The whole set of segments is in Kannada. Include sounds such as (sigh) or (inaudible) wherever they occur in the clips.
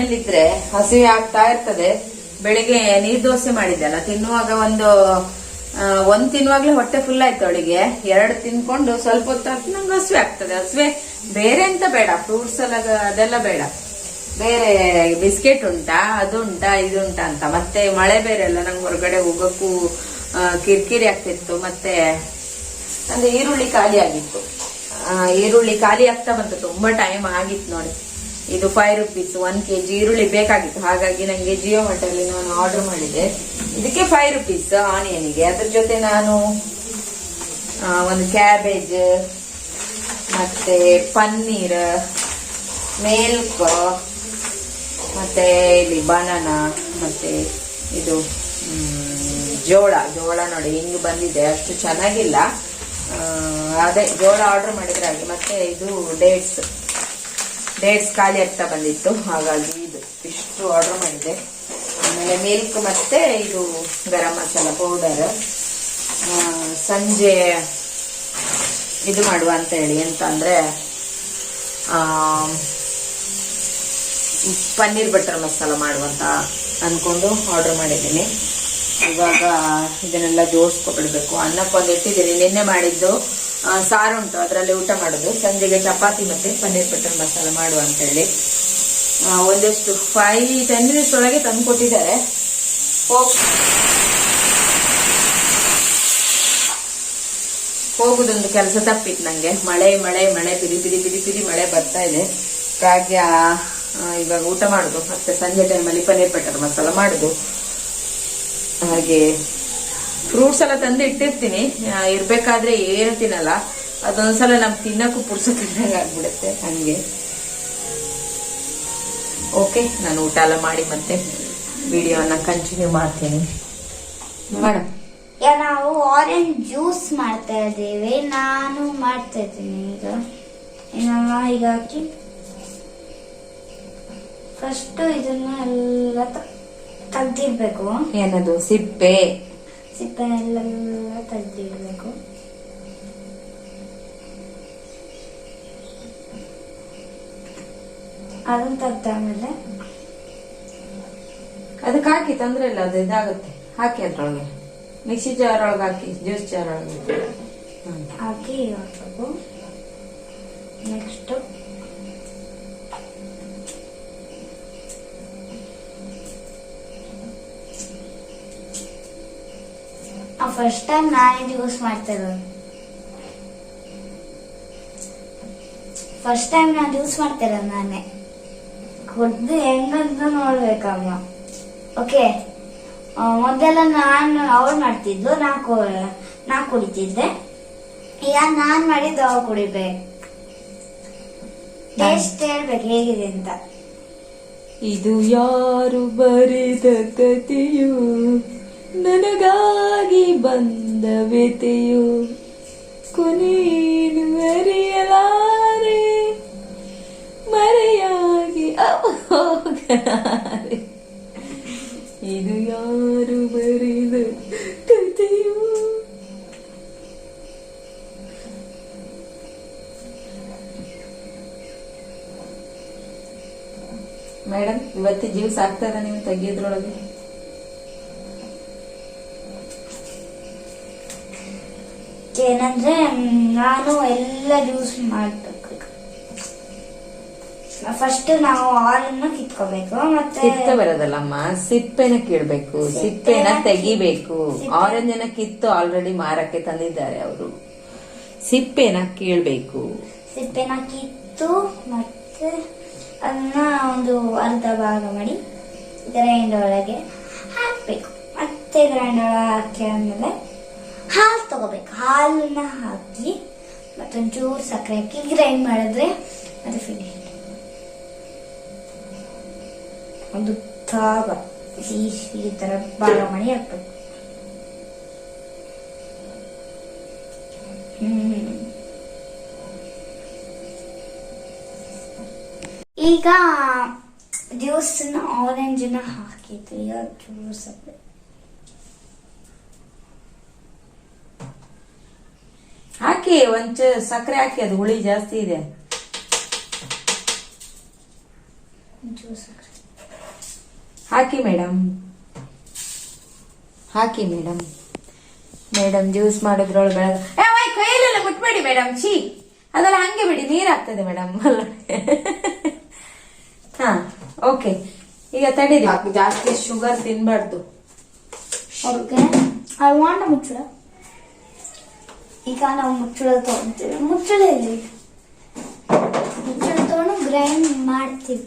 ಮನೇಲಿದ್ರೆ ಹಸಿವೆ ಆಗ್ತಾ ಇರ್ತದೆ. ಬೆಳಿಗ್ಗೆ ನೀರ್ ದೋಸೆ ಮಾಡಿದ್ದಲ್ಲ ತಿನ್ನುವಾಗ ಒಂದು ಒಂದ್ ತಿನ್ನುವಾಗ್ಲೇ ಹೊಟ್ಟೆ ಫುಲ್ ಆಯ್ತು ಅವಳಿಗೆ. ಎರಡು ತಿನ್ಕೊಂಡು ಸ್ವಲ್ಪ ಹೊತ್ತು ನಂಗೆ ಹಸಿವೆ ಆಗ್ತದೆ. ಹಸಿವೆ ಬೇರೆ ಅಂತ ಬೇಡ ಫ್ರೂಟ್ಸ್ ಎಲ್ಲ ಅದೆಲ್ಲ ಬೇಡ. ಬೇರೆ ಬಿಸ್ಕೆಟ್ ಉಂಟಾ, ಅದು ಉಂಟಾ, ಇದು ಉಂಟಾ ಅಂತ. ಮತ್ತೆ ಮಳೆ ಬೇರೆ ಅಲ್ಲ, ನಂಗೆ ಹೊರಗಡೆ ಹೋಗಕ್ಕೂ ಕಿರಿಕಿರಿ ಆಗ್ತಿತ್ತು. ಮತ್ತೆ ಅಂದ್ರೆ ಈರುಳ್ಳಿ ಖಾಲಿ ಆಗಿತ್ತು. ಈರುಳ್ಳಿ ಖಾಲಿ ಆಗ್ತಾ ಬಂತು. ತುಂಬಾ ಟೈಮ್ ಆಗಿತ್ತು ನೋಡಿ. ಇದು five rupees one K G ಈರುಳ್ಳಿ ಬೇಕಾಗಿತ್ತು. ಹಾಗಾಗಿ ನಂಗೆ ಜಿಯೋ ಅಲ್ಲಿ ನಾನು ಆರ್ಡರ್ ಮಾಡಿದೆ ಇದಕ್ಕೆ ಫೈವ್ ರುಪೀಸ್ ಆನಿಯನ್ಗೆ ಅದ್ರ ಜೊತೆ ನಾನು ಒಂದು ಕ್ಯಾಬೇಜ್ ಮತ್ತೆ ಪನ್ನೀರ್ ಮಿಲ್ಕ್ ಮತ್ತೆ ಇಲ್ಲಿ ಬನಾನಾ ಮತ್ತೆ ಇದು ಜೋಳ. ಜೋಳ ನೋಡಿ, ಹಿಂಗ್ ಬಂದಿದೆ. ಅಷ್ಟು ಚೆನ್ನಾಗಿಲ್ಲ. ಅದೇ ಜೋಳ ಆರ್ಡರ್ ಮಾಡಿದ್ರೆ ಹಾಗೆ. ಮತ್ತೆ ಇದು ಡೇಟ್ಸ್ ಡೇಟ್ಸ್ ಖಾಲಿ ಆಗ್ತಾ ಬಂದಿತ್ತು. ಹಾಗಾಗಿ ಇದು ಇಷ್ಟು ಆರ್ಡರ್ ಮಾಡಿದೆ. ಆಮೇಲೆ ಮಿಲ್ಕ್ ಮತ್ತೆ ಇದು ಗರಂ ಮಸಾಲ ಪೌಡರ್ ಸಂಜೆ ಇದು ಮಾಡುವ ಅಂತ ಹೇಳಿ. ಎಂತ ಅಂದ್ರೆ ಪನ್ನೀರ್ ಬಟರ್ ಮಸಾಲ ಮಾಡುವಂತ ಅನ್ಕೊಂಡು ಆರ್ಡರ್ ಮಾಡಿದ್ದೀನಿ. ಇವಾಗ ಇದನ್ನೆಲ್ಲ ಜೋಡಿಸ್ಕೊಬಿಡ್ಬೇಕು. ಅನ್ನಕ್ಕೊಂದು ಇಟ್ಟಿದ್ದೀನಿ ನಿನ್ನೆ ಮಾಡಿದ್ದು ಸಾರು ಉಂಟು ಅದರಲ್ಲಿ ಊಟ ಮಾಡೋದು. ಸಂಜೆಗೆ ಚಪಾತಿ ಮತ್ತೆ ಪನ್ನೀರ್ ಬಟರ್ ಮಸಾಲ ಮಾಡುವ ಅಂತ ಹೇಳಿ ಆ, ಒಂದಷ್ಟು ಫೈವ್ ಟೆನ್ ಮಿನಿಟ್ಸ್ ಒಳಗೆ ತಂದು ಕೊಟ್ಟಿದ್ದಾರೆ. ಹೋಗ್ ಹೋಗುದೊಂದು ಕೆಲಸ ತಪ್ಪಿತ್ತು ನಂಗೆ. ಮಳೆ ಮಳೆ ಮಳೆ ಪಿರಿ ಪಿರಿ ಪಿರಿ ಪಿರಿ ಮಳೆ ಬರ್ತಾ ಇದೆ. ಹಾಗೆ ಇವಾಗ ಊಟ ಮಾಡುದು. ಮತ್ತೆ ಸಂಜೆ ಟೈಮಲ್ಲಿ ಪನ್ನೀರ್ ಬಟರ್ ಮಸಾಲ ಮಾಡುದು. ಹಾಗೆ ಫ್ರೂಟ್ಸ್ ಎಲ್ಲ ತಂದು ಇಟ್ಟಿರ್ತೀನಿ. ಇರ್ಬೇಕಾದ್ರೆ ಏನು ತಿನ್ನಲ್ಲ. ಅದೊಂದ್ಸಲ ನಮ್ಗೆ ತಿನ್ನಕ್ಕೂ ಪುರ್ಸು ತಿನ್ನಂಗ ಆಗ್ಬಿಡುತ್ತೆ ಹಂಗೆ ಓಕೆ ನಾನು ಊಟ ಎಲ್ಲ ಮಾಡಿ ಮತ್ತೆ ವಿಡಿಯೋನ ಕಂಟಿನ್ಯೂ ಮಾಡ್ತೀನಿ. ಮೇಡಮ್. ನಾವು ಆರೆಂಜ್ ಜ್ಯೂಸ್ ಮಾಡ್ತಾ ಇದ್ದೇವೆ. ನಾನು ಮಾಡ್ತಾ ಇದ್ದೀನಿ ಈಗ. ಏನಮ್ಮ ಈಗ ಹಾಕಿ ಫಸ್ಟ್ ಇದನ್ನ ಎಲ್ಲ ತಗ್ದಿರ್ಬೇಕು. ಏನದು? ಸಿಪ್ಪೆ. ಸಿಪ್ಪೆನೆಲ್ಲ ತೆಗೆದಿಡಬೇಕು ಅದನ್ನ ತೆಗ್ದಾದ್ಮೇಲೆ ಅದಕ್ಕೆ ಹಾಕಿ ತೊಂದ್ರೆ ಇಲ್ಲ ಅದು ಇದಾಗುತ್ತೆ. ಹಾಕಿ ಅದ್ರೊಳಗೆ. ಮಿಕ್ಸಿ ಜಾರ್ ಒಳಗೆ ಹಾಕಿ ಜ್ಯೂಸ್ ಜಾರ್ ಒಳಗೆ. ಹಾಕಿ ಹಾಕಬೇಕು. ನೆಕ್ಸ್ಟ್ ಫಸ್ಟ್ ಟೈಮ್ ನಾನೇ ಜ್ಯೂಸ್ ಮಾಡ್ತಾ ಇರೋದು. ಫಸ್ಟ್ ಟೈಮ್ ನಾನು ಜ್ಯೂಸ್ ಮಾಡ್ತಾ ಇರೋದು ನಾನೇ. ಕುಡ್ದು ಹೆಂಗಂತ ನೋಡ್ಬೇಕಮ್ಮ. ಓಕೆ ಮೊದಲೆಲ್ಲ ನಾನು ಅವ್ರು ಮಾಡ್ತಿದ್ದು ನಾ ನಾ ಕುಡಿತಿದ್ದೆ. ಈಗ ನಾನು ಮಾಡಿದ್ದು ಅವ್ರು ಕುಡಿಬೇಕು. ಟೇಸ್ಟ್ ಹೇಳ್ಬೇಕು ಹೇಗಿದೆ ಅಂತ. ಇದು ಯಾರು ಬರೆದ ಕಥೆಯು? ನನಗಾಗಿ ಬಂದ ವ್ಯತೆಯು ಕೊನೆಯೇನು ಮರೆಯಲಾರೆ, ಮರೆಯಾಗಿ ಹೋಗಲಾರೆ ಇದು ಯಾರು ಬರೆದ ಕಥೆಯು? ಮೇಡಮ್ ಇವತ್ತು ಜ್ಯೂಸ್ ಆಗ್ತದ ನೀವು ತೆಗಿಯೋದ್ರೊಳಗೆ. ಏನಂದ್ರೆ ನಾನು ಎಲ್ಲ ಜ್ಯೂಸ್ ಮಾಡ್ಬೇಕು. ಫಸ್ಟ್ ನಾವು ಹಾಲನ್ನ ಕಿತ್ಕೋಬೇಕು ಮತ್ತೆ ಕಿತ್ತ ಬರೋದಲ್ಲಮ್ಮ ಸಿಪ್ಪೆನ ಕೀಳ್ಬೇಕು ಸಿಪ್ಪೆನ ತೆಗಿಬೇಕು. ಆರೆಂಜ್ ಅನ್ನ ಕಿತ್ತು ಆಲ್ರೆಡಿ ಮಾರಕ್ಕೆ ತಂದಿದ್ದಾರೆ ಅವರು. ಸಿಪ್ಪೆನ ಕೀಳ್ಬೇಕು. ಸಿಪ್ಪೆನ ಕಿತ್ತು ಮತ್ತೆ ಅದನ್ನ ಒಂದು ಅರ್ಧ ಭಾಗ ಮಾಡಿ ಗ್ರೈಂಡ್ ಒಳಗೆ ಹಾಕ್ಬೇಕು. ಮತ್ತೆ ಗ್ರೈಂಡ್ ಒಳಗೆ ಹಾಕಿ ಆದ್ಮೇಲೆ ಹಾಲು ತಗೋಬೇಕು. ಹಾಲನ್ನ ಹಾಕಿ ಮತ್ತೊಂಚೂರು ಸಕ್ಕರೆ ಹಾಕಿ ಗ್ರೈಂಡ್ ಮಾಡಿದ್ರೆ ಅದು ಫಿನಿಶ್ ಒಂದು ತಾಗ ಈ ಭಾಗ ಮಾಡಿ ಹಾಕ್ಬೇಕು ಈಗ ಜ್ಯೂಸ್ನ ಆರೆಂಜ್ನ ಹಾಕಿದ್ರಿ ಜ್ಯೂಸ್ ಜ್ಯೂಸ್ ಹಾಕಿ ಒಂಚ ಸಕ್ಕರೆ ಹಾಕಿ ಅದು ಹುಳಿ ಜಾಸ್ತಿ ಇದೆ. ಜ್ಯೂಸ್ ಹಾಕಿ ಮೇಡಮ್ ಹಾಕಿ ಮೇಡಮ್ ಮೇಡಮ್ ಜ್ಯೂಸ್ ಮಾಡಿದ್ರೊಳಗೆ ಕೈಯಲ್ಲೆಲ್ಲ ಮುಟ್ಬೇಡಿ ಮೇಡಮ್ ಛೀ. ಅದೆಲ್ಲ ಹಂಗೆ ಬಿಡಿ ನೀರಾಗ್ತದೆ ಮೇಡಮ್ ಹಾ ಓಕೆ. ಈಗ ತಡೀರಿ. ಜಾಸ್ತಿ ಶುಗರ್ ತಿನ್ಬಾರ್ದು. ಓಕೆ ಐ ವಾಂಟ್ ಮುಚ್ಚಳ ಈಗ ನಾವು ಮುಚ್ಚಳ ತಗೊಂತೀವಿ ಮುಚ್ಚಳ ಇಲ್ಲಿ ಮುಚ್ಚಳ ತಗೊಂಡು ಗ್ರೈಂಡ್ ಮಾಡ್ತೀವಿ.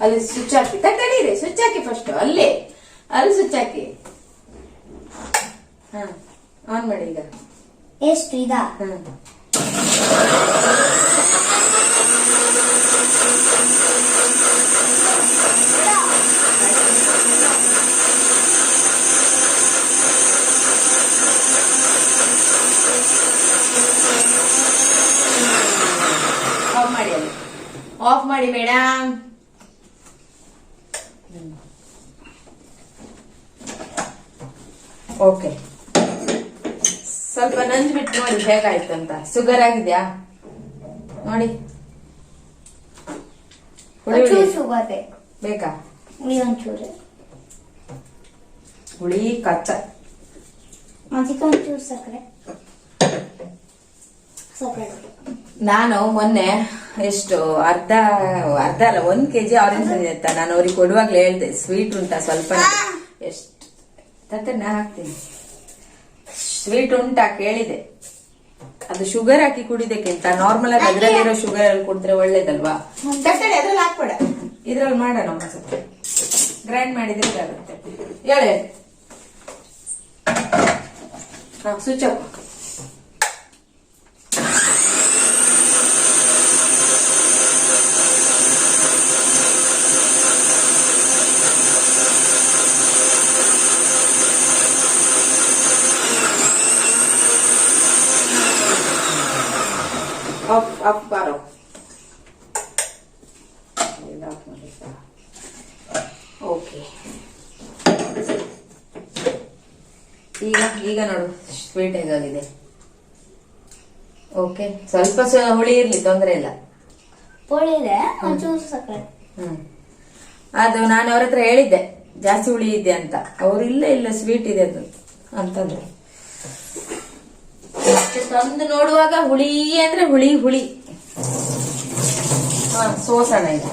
ಅಲ್ಲಿ ಸ್ವಿಚ್ ಹಾಕಿ ತಡೀರಿ ಸ್ವಿಚ್ ಹಾಕಿ ಫಸ್ಟ್ ಅಲ್ಲೇ. ಅಲ್ಲಿ ಸ್ವಿಚ್ ಹಾಕಿ. ಹಾ ಆನ್ ಮಾಡಿ ಈಗ. ಎಷ್ಟು ಇದಾ? ಹಾ ಆಫ್ ಮಾಡಿ ಅಲ್ಲಿ ಆಫ್ ಮಾಡಿ ಮೇಡಮ್ ಓಕೆ ಸ್ವಲ್ಪ ನಂಜ್ ಬಿಟ್ಟು ನೋಡಿ ಹೇಗಾಯ್ತು ಅಂತ. ಶುಗರ್ ಆಗಿದ್ಯಾ? ನೋಡಿ. ಹುಳಿ ಹುಳಿ. ಒಂಚೂರು ಶುಗರ್ ಬೇಕು ಬೇಕಾ? ಹುಳಿ ಒಂಚೂರು. ಹುಳಿ ಕಚ್ಚ. ಅದಕ್ಕೆ ಒಂಚೂರು ಸಕ್ಕರೆ. ಸಕ್ಕರೆ. ನಾನು ಮೊನ್ನೆ ಎಷ್ಟು ಅರ್ಧ ಅರ್ಧ ಅಲ್ಲ ಒಂದ್ ಕೆಜಿ ಆರೆಂಜ್ ಆಯ್ತಾ ನಾನು ಅವ್ರಿಗೆ ಕೊಡುವಾಗ್ಲೇ ಹೇಳ್ದೆ. ಸ್ವೀಟ್ ಉಂಟಾ ಸ್ವಲ್ಪ ಎಷ್ಟು? ತತ್ತೆ ನಾ ಹಾಕ್ತೀನಿ. ಸ್ವೀಟ್ ಉಂಟಾ ಕೇಳಿದೆ. ಅದು ಶುಗರ್ ಹಾಕಿ ಕುಡಿದಕ್ಕಿಂತ ನಾರ್ಮಲ್ ಆಗಿ ಅದ್ರಲ್ಲಿರೋ ಶುಗರ್ ಅಲ್ಲಿ ಕುಡಿದ್ರೆ ಒಳ್ಳೇದಲ್ವಾ? ಇದ್ರಲ್ಲಿ ಮಾಡೋಣ ಸ್ವಲ್ಪ ಗ್ರೈಂಡ್ ಮಾಡಿದ್ರೆ ಆಗುತ್ತೆ ಹೇಳಿ ಹಾ ಸ್ವಿಚ್ ಆಫ್ ಆಫ್ ಆಫ್ ಬಾರೋ ಓಕೆ ಈಗ ಈಗ ನೋಡು ಸ್ವೀಟ್ ಹೇಗಾಗಿದೆ ಓಕೆ ಸ್ವಲ್ಪ ಸ- ಹುಳಿ ಇರಲಿ ತೊಂದರೆ ಇಲ್ಲ. ಒಂಚೂರು ಸಕ್ಕರೆ. ಹ್ಮ್. ಅದು ನಾನು ಅವ್ರ ಹತ್ರ ಹೇಳಿದ್ದೆ ಜಾಸ್ತಿ ಹುಳಿ ಇದೆ ಅಂತ. ಅವ್ರು ಇಲ್ಲ ಇಲ್ಲ ಸ್ವೀಟ್ ಇದೆ ಅದು ಅಂತಂದ್ರು. ಮತ್ತೆ ತಂದು ನೋಡುವಾಗ ಹುಳಿ ಅಂದ್ರೆ ಹುಳಿ ಹುಳಿ. ಹಾ ಸೋಸಣ ಇದು.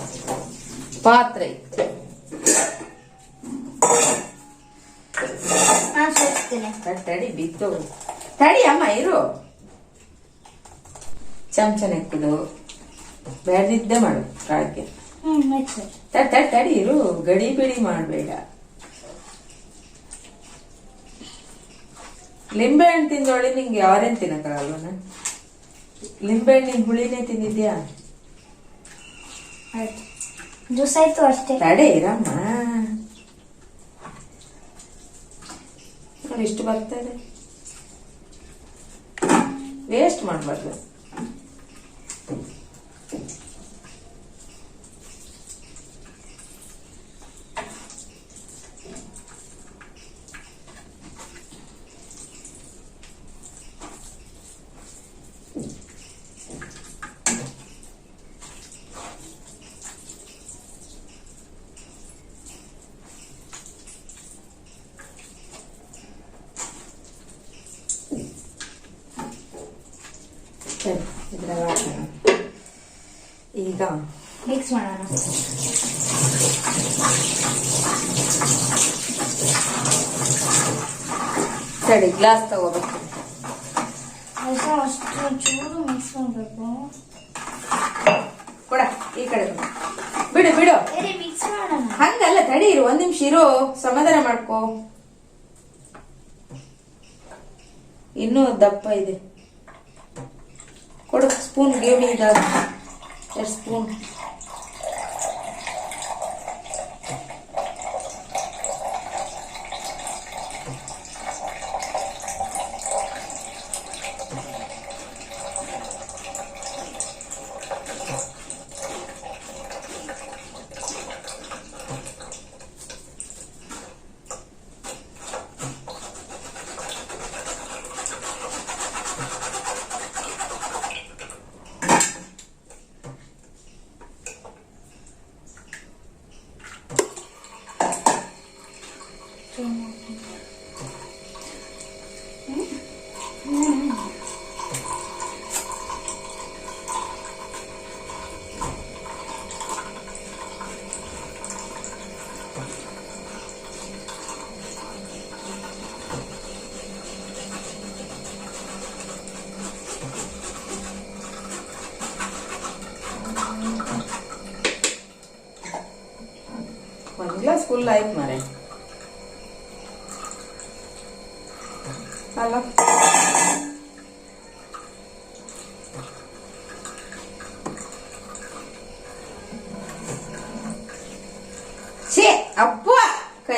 ಪಾತ್ರೆ. ತಡ್- ಬಿತ್ತು. ತಡಿ ಅಮ್ಮ ಇರು. ಚಮಚನ ಇಕ್ಕಿಡು ಬೇಡದಿದ್ದೇ ಮಾಡು ಕಾಳಕ್ಕೆ ತಡ್ ತಡಿ ಇರು. ಗಡಿ ಬಿಡಿ ಮಾಡಬೇಡ. ಲಿಂಬೆ ಹಣ್ಣು ತಿಂದೊಳಿ ನಿಂಗೆ ಯಾರೇನು ತಿನ್ನಕ್ಕಾಗಲ್ವನ ಲಿಂಬೆ ಹಣ್ಣಿನ ಹುಳಿನೇ ತಿಂದಿದ್ಯಾ? ಆಯ್ತು. ಜ್ಯೂಸ್ ಆಯ್ತು ಅಷ್ಟೇ. ತಡೆ ಇರಮ್ಮ. ನೋಡಿ ಬರ್ತಾ ಇದೆ. ವೇಸ್ಟ್ ಮಾಡಬಾರ್ದು. ಸರಿ ಇದ್ರಾಗ ಹಾಕೋಣ ಈಗ ಮಿಕ್ಸ್ ಮಾಡೋಣ. ಸರಿ ಗ್ಲಾಸ್ ತಗೋಬೇಕು. ಅಷ್ಟೇ ಚೂರು ಮಿಕ್ಸ್ ಮಾಡಬೇಕು. ಕೊಡ ಈ ಕಡೆ ಬಿಡು ಬಿಡು. ಮಿಕ್ಸ್ ಮಾಡೋಣ. ಹಂಗಲ್ಲ ತಡಿ ಇರು ಒಂದ್ ನಿಮಿಷ ಇರು ಸಮಾಧಾನ ಮಾಡ್ಕೋ. ಇನ್ನೂ ದಪ್ಪ ಇದೆ. स्पून गेम ही डाल स्पून 等我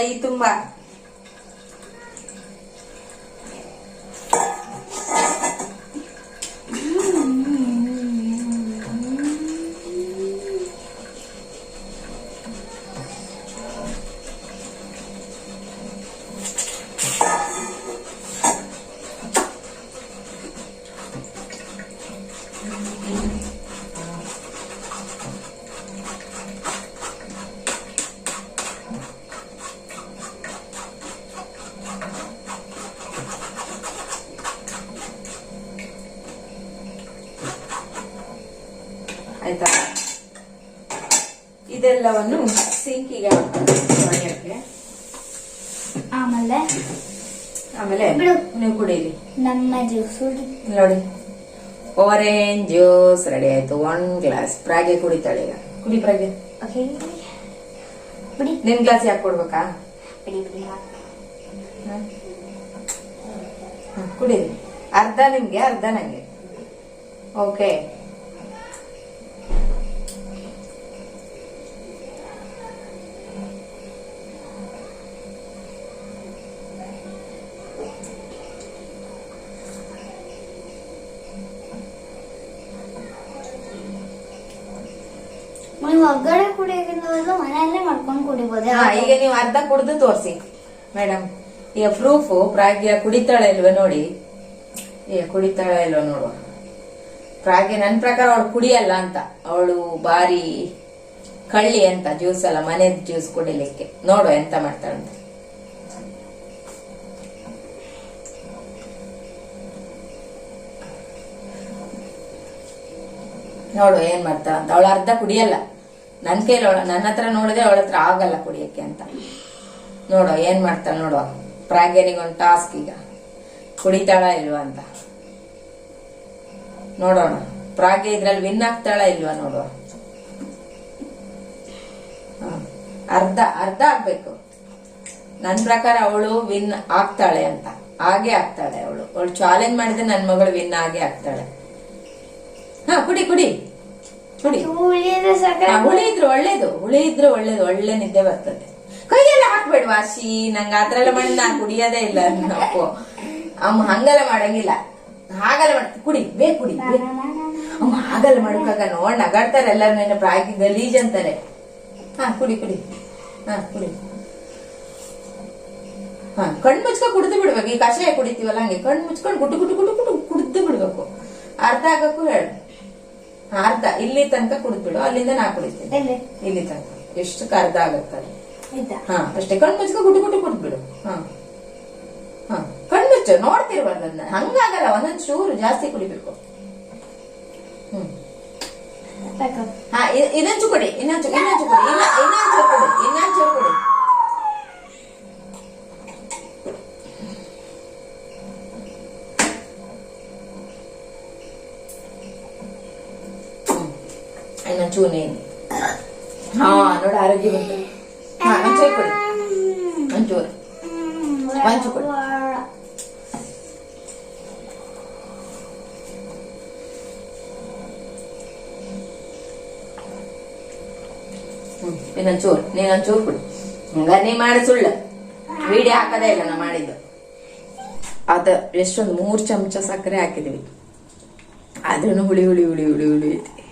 ಕೈ ತುಂಬಾ ಇದೆಲ್ಲವನ್ನು ಸಿಂಕಿಗೆ ಹಾಕೋಣ ಆಮೇಲೆ? ಆಮೇಲೆ. ನೀವು ಕುಡೀರಿ. ನಮ್ಮ ಜ್ಯೂಸು ನೋಡಿ. ಆರೆಂಜ್ ಜ್ಯೂಸ್ ರೆಡಿ ಆಯ್ತು. ಒನ್ ಗ್ಲಾಸ್ ಪ್ರಾಗೆ ಕುಡಿತಾಳೆ ಈಗ. ಕುಡಿ ಪ್ರಾಗೆ ಓಕೆ ಬಿಡಿ. ನಿನ್ ಗ್ಲಾಸ್ ಯಾಕೆ ಕೊಡ್ಬೇಕಾ? ಕುಡೀರಿ. ಅರ್ಧ ನಿಮ್ಗೆ ಅರ್ಧ ನಂಗೆ. ಓಕೆ ಕುಡಿಬೋದು ಹಾ, ಈಗ ನೀವು ಅರ್ಧ ಕುಡಿದು ತೋರಿಸಿ ಮೇಡಮ್ ಈಗ ಪ್ರೂಫ್ ಪ್ರಾಗ್ಯ ಕುಡಿತಾಳೆ ಇಲ್ವ ನೋಡಿ? ಈಗ ಕುಡಿತಾಳೆ ಇಲ್ವ ನೋಡುವ. ಪ್ರಾಗ್ಯ ನನ್ ಪ್ರಕಾರ ಅವಳು ಕುಡಿಯಲ್ಲ ಅಂತ. ಅವಳು ಬಾರಿ ಕಳ್ಳಿ ಅಂತ ಜ್ಯೂಸ್ ಅಲ್ಲ ಮನೆ ಜ್ಯೂಸ್ ಕುಡಿಲಿಕ್ಕೆ. ನೋಡು ಎಂತ ಮಾಡ್ತಾಳಂತ ನೋಡು ಏನ್ ಮಾಡ್ತಾಳ ಅಂತ. ಅವಳು ಅರ್ಧ ಕುಡಿಯಲ್ಲ. ನನ್ ಕೈಲಿ ನನ್ನ ಹತ್ರ ನೋಡಿದ್ರೆ ಅವಳ ಹತ್ರ ಆಗಲ್ಲ ಕುಡಿಯಕ್ಕೆ ಅಂತ. ನೋಡು, ಏನ್ ಮಾಡ್ತಾಳೆ ನೋಡುವ ಪ್ರಾಗ್ಯನಿಗೊಂದು ಟಾಸ್ಕ್ ಈಗ. ಕುಡಿತಾಳ ಇಲ್ವಾ ಅಂತ. ನೋಡೋಣ. ಪ್ರಾಗ್ಯ ಇದ್ರಲ್ಲಿ ವಿನ್ ಆಗ್ತಾಳ ಇಲ್ವಾ ನೋಡುವ. ಅರ್ಧ ಅರ್ಧ ಆಗ್ಬೇಕು. ನನ್ ಪ್ರಕಾರ ಅವಳು ವಿನ್ ಆಗ್ತಾಳೆ ಅಂತ. ಹಾಗೆ ಆಗ್ತಾಳೆ ಅವಳು. ಅವಳು ಚಾಲೆಂಜ್ ಮಾಡಿದ್ರೆ ನನ್ನ ಮಗಳು ವಿನ್ ಆಗೇ ಆಗ್ತಾಳೆ. ಹಾ, ಕುಡಿ ಕುಡಿ. ಸಾಕ ಹುಳಿ ಇದ್ರೆ ಒಳ್ಳೇದು ಹುಳಿ ಇದ್ರೆ ಒಳ್ಳೇದು ಒಳ್ಳೆ ನಿದ್ದೆ ಬರ್ತದೆ. ಕೈಯೆಲ್ಲ ಹಾಕ್ಬೇಡ ವಾಶಿ ನಂಗೆ ಆತರ ಮಾಡಿ ನಾನ್ ಕುಡಿಯೋದೇ ಇಲ್ಲ ಅಪ್ಪು ಅಮ್ಮ ಹಂಗಲ್ಲ ಮಾಡಂಗಿಲ್ಲ. ಹಾಗಲ್ಲ ಮಾಡ ಕುಡಿ ಬೇಗ ಕುಡಿ. ಅಮ್ಮ ಹಾಗಲ್ಲ ಮಾಡ್ಕಾಗ ನೋಡ್ ನಗಾಡ್ತಾರೆ ಎಲ್ಲರೂ ನೆನ ಪ್ರಾಗಿ ಗಲೀಜ್ ಅಂತಾರೆ. ಹಾ ಕುಡಿ ಕುಡಿ. ಹಾ ಕುಡಿ. ಹಾ ಕಣ್ ಮುಚ್ಕ ಕುಡಿದು ಬಿಡ್ಬೇಕು. ಈ ಕಷಾಯ ಕುಡಿತೀವಲ್ಲ ಹಂಗೆ ಕಣ್ ಮುಚ್ಕೊಂಡು ಗುಟ್ಟು ಗುಟ್ಟು ಗುಟ್ಟು ಗುಟ್ಟು ಕುಡಿದು ಬಿಡ್ಬೇಕು. ಅರ್ಧ ಆಗಕ್ಕೂ ಹೇಳು. ಅರ್ಧ ಇಲ್ಲಿ ತನಕ ಕುಡಿದ್ಬಿಡು ಅಲ್ಲಿಂದ ನಾ ಕುಡಿತೀನಿ. ಎಲ್ಲಿ? ಇಲ್ಲಿ ತನಕ. ಎಷ್ಟು ಅರ್ಧ ಆಗುತ್ತೆ ಆಯ್ತಾ ಹಾ ಅಷ್ಟೇ. ಕಣ್ ಮುಚ್ಕ ಗುಟ್ಟು ಗುಟ್ಟು ಕುಡಿದ್ಬಿಡು. ಹಾ. ಹಾ. ಕಣ್ ಮುಚ್ಚು ನೋಡ್ತಿರ್ಬಾರ್ದು ಅದನ್ನ? ಹಂಗಾಗಲ್ಲ ಒಂದೊಂದ್ ಚೂರು ಜಾಸ್ತಿ ಕುಡಿಬೇಕು. ಹ್ಮ್. ಸಾಕು. ಹಾ ಇ- ಕೊಡಿ ಇನ್ನೊಂಚು ಇನ್ನೊಂಚು ಕೊಡಿ ಇನ್ನ ಇನ್ನೊಂಚು ಕೊಡಿ ಇನ್ನೊಂಚು ಕೊಡಿ. ಬಂತು. ಹಾ ಅಂಚೆ ಕೊಡಿ. ಒಂಚೂರು. ಒಂಚು ಕೊಡಿ. ಹ್ಮ್, ಇನ್ನೊಂಚೂರು. ನೀನೊಂಚೂರು ಕೊಡು. ಹಂಗ ನೀ ಮಾಡಿ ಸುಳ್ಳು. ವಿಡಿಯೋ ಹಾಕೋದೇ ಇಲ್ಲ ನಾ ಮಾಡಿದ್ದು. ಅದ, ಎಷ್ಟೊಂದು ಮೂರ್ ಚಮಚ ಸಕ್ಕರೆ ಹಾಕಿದ್ವಿ. ಆದ್ರೂ ಹುಳಿ ಹುಳಿ ಹುಳಿ ಹುಳಿ ಹುಳಿ ಐತಿ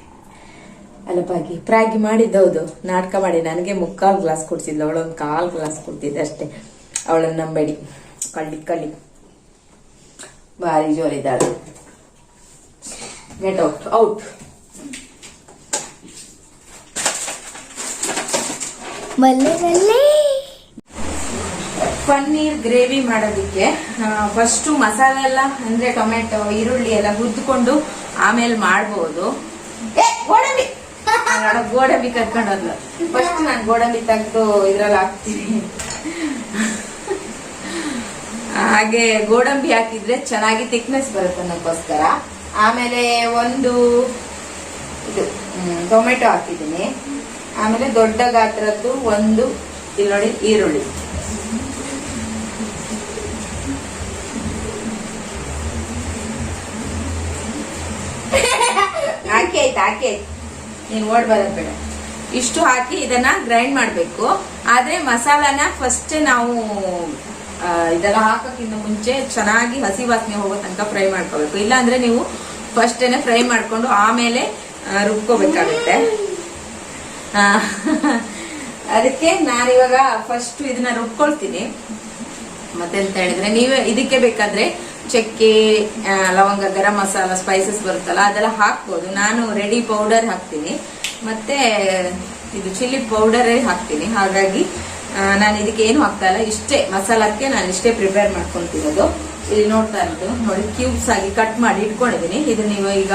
ಅಲ್ಲಪ್ಪಾಗಿ ಪ್ರಾಗಿ ಮಾಡಿದ್ದೌದು ನಾಟಕ ಮಾಡಿ ನನಗೆ ಮುಕ್ಕಾಲು ಗ್ಲಾಸ್ ಕೊಡ್ಸಿದ್ಲು. ಅವಳೊಂದು ಕಾಲು ಗ್ಲಾಸ್ ಕೊಡ್ತಿದ್ದೆ ಅಷ್ಟೇ. ಅವಳನ್ನ ನಂಬೇಡಿ. ಕಳ್ಳಿ ಕಳ್ಳಿ. ಭಾರಿ ಜೋರಿದ್ದಾಳೆ. Get out out paneer gravy ಮಾಡೋದಕ್ಕೆ ಫಸ್ಟ್ ಮಸಾಲೆ ಎಲ್ಲ ಅಂದ್ರೆ ಟೊಮೆಟೊ ಈರುಳ್ಳಿ ಎಲ್ಲ ಹುರಿದುಕೊಂಡು ಆಮೇಲೆ ನಾನ್ ನೋಡು, ಗೋಡಂಬಿ ಕರ್ಕೊಂಡೋದ್ಲು. ಫಸ್ಟ್ ನಾನು ಗೋಡಂಬಿ ತೆಗೆದು ಇದ್ರಲ್ಲಿ ಹಾಕ್ತೀನಿ. ಹಾಗೆ ಗೋಡಂಬಿ ಹಾಕಿದ್ರೆ ಚೆನ್ನಾಗಿ ಥಿಕ್ನೆಸ್ ಬರುತ್ತೆ ಅನ್ನೋಕ್ಕೋಸ್ಕರ. ಆಮೇಲೆ ಒಂದು ಇದು ಟೊಮೆಟೊ ಹಾಕಿದ್ದೀನಿ. ಆಮೇಲೆ ದೊಡ್ಡ ಗಾತ್ರದ್ದು ಒಂದು ಇಲ್ಲಿ ನೋಡಿ ಈರುಳ್ಳಿ. ಹಾಕಿ ಆಯ್ತು ಹಾಕಿ ಆಯ್ತು? ನೀನು ಓಡ್ ಬರಬೇಡ ಬೇಡ. ಇಷ್ಟು ಹಾಕಿ ಇದನ್ನ ಗ್ರೈಂಡ್ ಮಾಡಬೇಕು. ಆದ್ರೆ ಮಸಾಲಾನ ಫಸ್ಟ್ ನಾವು ಇದೆಲ್ಲ ಹಾಕೋಕ್ಕಿಂತ ಮುಂಚೆ ಚೆನ್ನಾಗಿ ಹಸಿ ವಾಸನೆ ಹೋಗೋ ತನಕ ಫ್ರೈ ಮಾಡ್ಕೋಬೇಕು. ಇಲ್ಲಾಂದ್ರೆ ನೀವು ಫಸ್ಟೇನೆ ಫ್ರೈ ಮಾಡ್ಕೊಂಡು ಆಮೇಲೆ ರುಬ್ಕೋಬೇಕಾಗುತ್ತೆ. (laughs) ಅದಕ್ಕೆ ನಾನಿವಾಗ ಫಸ್ಟ್ ಇದನ್ನ ರುಬ್ಕೊಳ್ತೀನಿ. ಮತ್ತೆ ಅಂತ ಹೇಳಿದ್ರೆ ನೀವೇ, ಇದಕ್ಕೆ ಬೇಕಾದ್ರೆ ಚಕ್ಕೆ ಲವಂಗ, ಗರಂ ಮಸಾಲ ಸ್ಪೈಸಸ್ ಬರುತ್ತಲ್ಲ, ಅದೆಲ್ಲ ಹಾಕ್ಬೋದು. ನಾನು ರೆಡಿ ಪೌಡರ್ ಹಾಕ್ತೀನಿ. ಮತ್ತೆ ಇದು ಚಿಲ್ಲಿ ಪೌಡರೇ ಹಾಕ್ತೀನಿ. ಹಾಗಾಗಿ ನಾನು ಇದಕ್ಕೆ ಏನು ಹಾಕ್ತಾ ಇಲ್ಲ. ಇಷ್ಟೇ ಮಸಾಲಕ್ಕೆ ನಾನು ಇಷ್ಟೇ ಪ್ರಿಪೇರ್ ಮಾಡ್ಕೊಂತಿರೋದು ಇಲ್ಲಿ ನೋಡ್ತಾ ಇರೋದು. ನೋಡಿ ಕ್ಯೂಬ್ಸ್ ಆಗಿ ಕಟ್ ಮಾಡಿ ಇಟ್ಕೊಂಡಿದ್ದೀನಿ. ಇದು ನೀವು ಈಗ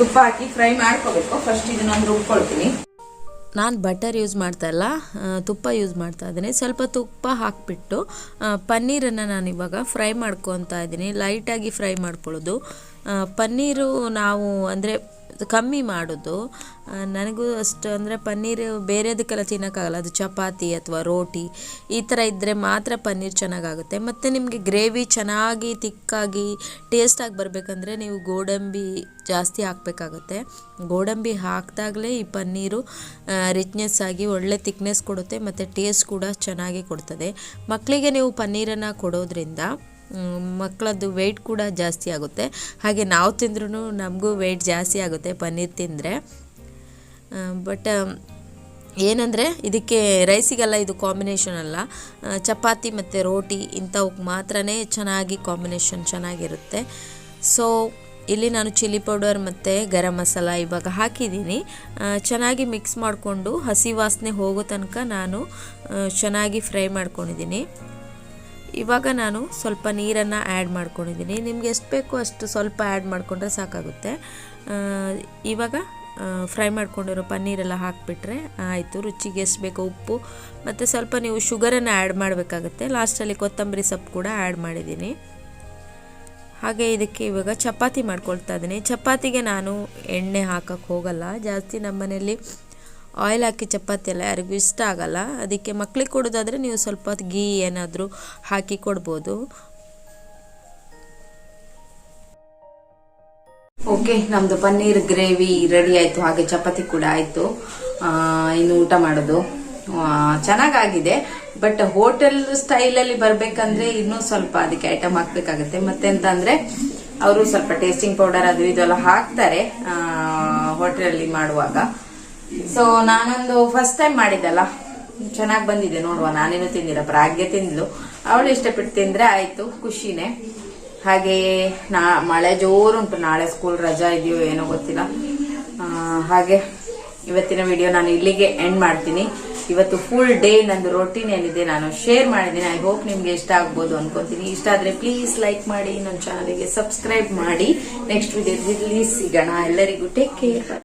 ತುಪ್ಪ ಹಾಕಿ ಫ್ರೈ ಮಾಡ್ಕೋಬೇಕು. ಫಸ್ಟ್ ಇದನ್ನೊಂದು ರುಬ್ಕೊಳ್ತೀನಿ. ನಾನು ಬಟರ್ ಯೂಸ್ ಮಾಡ್ತಾ ಇಲ್ಲ. ತುಪ್ಪ ಯೂಸ್ ಮಾಡ್ತಾ ಇದ್ದೀನಿ. ಸ್ವಲ್ಪ ತುಪ್ಪ ಹಾಕಿಬಿಟ್ಟು ಪನ್ನೀರನ್ನು ನಾನು ಇವಾಗ ಫ್ರೈ ಮಾಡ್ಕೊತಾ ಇದ್ದೀನಿ. ಲೈಟಾಗಿ ಫ್ರೈ ಮಾಡ್ಕೊಳ್ಳೋದು. ಪನ್ನೀರು ನಾವು ಅಂದರೆ ಕಮ್ಮಿ ಮಾಡೋದು. ನನಗೂ ಅಷ್ಟು ಅಂದರೆ ಪನ್ನೀರು ಬೇರೆದಕ್ಕೆಲ್ಲ ತಿನ್ನೋಕ್ಕಾಗಲ್ಲ. ಅದು ಚಪಾತಿ ಅಥವಾ ರೋಟಿ, ಈ ಥರ ಇದ್ದರೆ ಮಾತ್ರ ಪನ್ನೀರ್ ಚೆನ್ನಾಗಾಗುತ್ತೆ. ಮತ್ತು ನಿಮಗೆ ಗ್ರೇವಿ ಚೆನ್ನಾಗಿ, ತಿಕ್ಕಾಗಿ ಟೇಸ್ಟಾಗಿ ಬರಬೇಕಂದ್ರೆ ನೀವು ಗೋಡಂಬಿ ಜಾಸ್ತಿ ಹಾಕಬೇಕಾಗುತ್ತೆ. ಗೋಡಂಬಿ ಹಾಕಿದಾಗಲೇ ಈ ಪನ್ನೀರು ರಿಚ್ನೆಸ್ ಆಗಿ ಒಳ್ಳೆ ತಿಕ್ನೆಸ್ ಕೊಡುತ್ತೆ, ಮತ್ತು ಟೇಸ್ಟ್ ಕೂಡ ಚೆನ್ನಾಗಿ ಕೊಡ್ತದೆ. ಮಕ್ಕಳಿಗೆ ನೀವು ಪನ್ನೀರನ್ನು ಕೊಡೋದ್ರಿಂದ ಮಕ್ಕಳದ್ದು ವೆಯ್ಟ್ ಕೂಡ ಜಾಸ್ತಿ ಆಗುತ್ತೆ. ಹಾಗೆ ನಾವು ತಿಂದ್ರೂ ನಮಗೂ ವೆಯ್ಟ್ ಜಾಸ್ತಿ ಆಗುತ್ತೆ ಪನ್ನೀರ್ ತಿಂದರೆ. ಬಟ್ ಏನಂದರೆ ಇದಕ್ಕೆ ರೈಸಿಗೆಲ್ಲ ಇದು ಕಾಂಬಿನೇಷನ್ ಅಲ್ಲ. ಚಪಾತಿ ಮತ್ತು ರೋಟಿ ಇಂಥವಕ್ಕೆ ಮಾತ್ರನೇ ಚೆನ್ನಾಗಿ ಕಾಂಬಿನೇಷನ್ ಚೆನ್ನಾಗಿರುತ್ತೆ. ಸೊ ಇಲ್ಲಿ ನಾನು ಚಿಲ್ಲಿ ಪೌಡರ್ ಮತ್ತು ಗರಂ ಮಸಾಲ ಇವಾಗ ಹಾಕಿದ್ದೀನಿ. ಚೆನ್ನಾಗಿ ಮಿಕ್ಸ್ ಮಾಡಿಕೊಂಡು ಹಸಿ ವಾಸನೆ ಹೋಗೋ ತನಕ ನಾನು ಚೆನ್ನಾಗಿ ಫ್ರೈ ಮಾಡ್ಕೊಂಡಿದ್ದೀನಿ. ಇವಾಗ ನಾನು ಸ್ವಲ್ಪ ನೀರನ್ನು ಆ್ಯಡ್ ಮಾಡ್ಕೊಂಡಿದ್ದೀನಿ. ನಿಮ್ಗೆ ಎಷ್ಟು ಬೇಕೋ ಅಷ್ಟು ಸ್ವಲ್ಪ ಆ್ಯಡ್ ಮಾಡಿಕೊಂಡ್ರೆ ಸಾಕಾಗುತ್ತೆ. ಇವಾಗ ಫ್ರೈ ಮಾಡ್ಕೊಂಡಿರೋ ಪನ್ನೀರೆಲ್ಲ ಹಾಕಿಬಿಟ್ರೆ ಆಯಿತು. ರುಚಿಗೆ ಎಷ್ಟು ಬೇಕೋ ಉಪ್ಪು, ಮತ್ತು ಸ್ವಲ್ಪ ನೀವು ಶುಗರನ್ನು ಆ್ಯಡ್ ಮಾಡಬೇಕಾಗುತ್ತೆ. ಲಾಸ್ಟಲ್ಲಿ ಕೊತ್ತಂಬರಿ ಸೊಪ್ಪು ಕೂಡ ಆ್ಯಡ್ ಮಾಡಿದ್ದೀನಿ. ಹಾಗೆ ಇದಕ್ಕೆ ಇವಾಗ ಚಪಾತಿ ಮಾಡ್ಕೊಳ್ತಾ ಇದ್ದೀನಿ. ಚಪಾತಿಗೆ ನಾನು ಎಣ್ಣೆ ಹಾಕಕ್ಕೆ ಹೋಗಲ್ಲ. ಜಾಸ್ತಿ ಮನೆಯಲ್ಲಿ ಆಯಿಲ್ ಹಾಕಿ ಚಪಾತಿ ಎಲ್ಲ ಯಾರಿಗೂ ಇಷ್ಟ ಆಗಲ್ಲ. ಅದಕ್ಕೆ ಮಕ್ಳಿಗೆ ಕೊಡೋದಾದರೆ ನೀವು ಸ್ವಲ್ಪ ಗೀ ಏನಾದರೂ ಹಾಕಿ ಕೊಡ್ಬೋದು. ಓಕೆ ನಮ್ಮದು ಪನ್ನೀರ್ ಗ್ರೇವಿ ರೆಡಿ ಆಯಿತು. ಹಾಗೆ ಚಪಾತಿ ಕೂಡ ಆಯಿತು. ಇನ್ನು ಊಟ ಮಾಡೋದು. ಚೆನ್ನಾಗಾಗಿದೆ. ಬಟ್ ಹೋಟೆಲ್ ಸ್ಟೈಲಲ್ಲಿ ಬರಬೇಕಂದ್ರೆ ಇನ್ನೂ ಸ್ವಲ್ಪ ಅದಕ್ಕೆ ಐಟಮ್ ಹಾಕಬೇಕಾಗುತ್ತೆ. ಮತ್ತೆ ಅಂತ ಅಂದ್ರೆ, ಅವರು ಸ್ವಲ್ಪ ಟೇಸ್ಟಿಂಗ್ ಪೌಡರ್ ಅದು ಇದೆಲ್ಲ ಹಾಕ್ತಾರೆ ಹೋಟೆಲಲ್ಲಿ ಮಾಡುವಾಗ. ಸೊ ನಾನೊಂದು ಫಸ್ಟ್ ಟೈಮ್ ಮಾಡಿದ್ದಲ್ಲ. ಚೆನ್ನಾಗಿ ಬಂದಿದೆ ನೋಡುವ. ನಾನೇನು ತಿಂದಿಲ್ಲ. ಪ್ರಾಗ್ಯ ತಿಂದ್ಲು ಅವಳು ಇಷ್ಟಪಟ್ಟು ತಿಂದ್ರೆ ಆಯ್ತು, ಖುಷಿನೇ. ಹಾಗೆ ನಾ, ಮಳೆ ಜೋರುಂಟು. ನಾಳೆ ಸ್ಕೂಲ್ ರಜಾ ಇದೆಯೋ ಏನೋ ಗೊತ್ತಿಲ್ಲ. ಹಾಗೆ ಇವತ್ತಿನ ವಿಡಿಯೋ ನಾನು ಇಲ್ಲಿಗೆ ಎಂಡ್ ಮಾಡ್ತೀನಿ. ಇವತ್ತು ಫುಲ್ ಡೇ ನಂದು ರೊಟೀನ್ ಏನಿದೆ ನಾನು ಶೇರ್ ಮಾಡಿದ್ದೀನಿ. ಐ ಹೋಪ್ ನಿಮ್ಗೆ ಇಷ್ಟ ಆಗ್ಬೋದು ಅನ್ಕೊಂತೀನಿ. ಇಷ್ಟ ಆದ್ರೆ ಪ್ಲೀಸ್ ಲೈಕ್ ಮಾಡಿ ನನ್ನ ಚಾನಲ್ಗೆ ಸಬ್ಸ್ಕ್ರೈಬ್ ಮಾಡಿ. ನೆಕ್ಸ್ಟ್ ವಿಡಿಯೋದಲ್ಲಿ ಸಿಗೋಣ. ಎಲ್ಲರಿಗೂ ಟೇಕ್ ಕೇರ್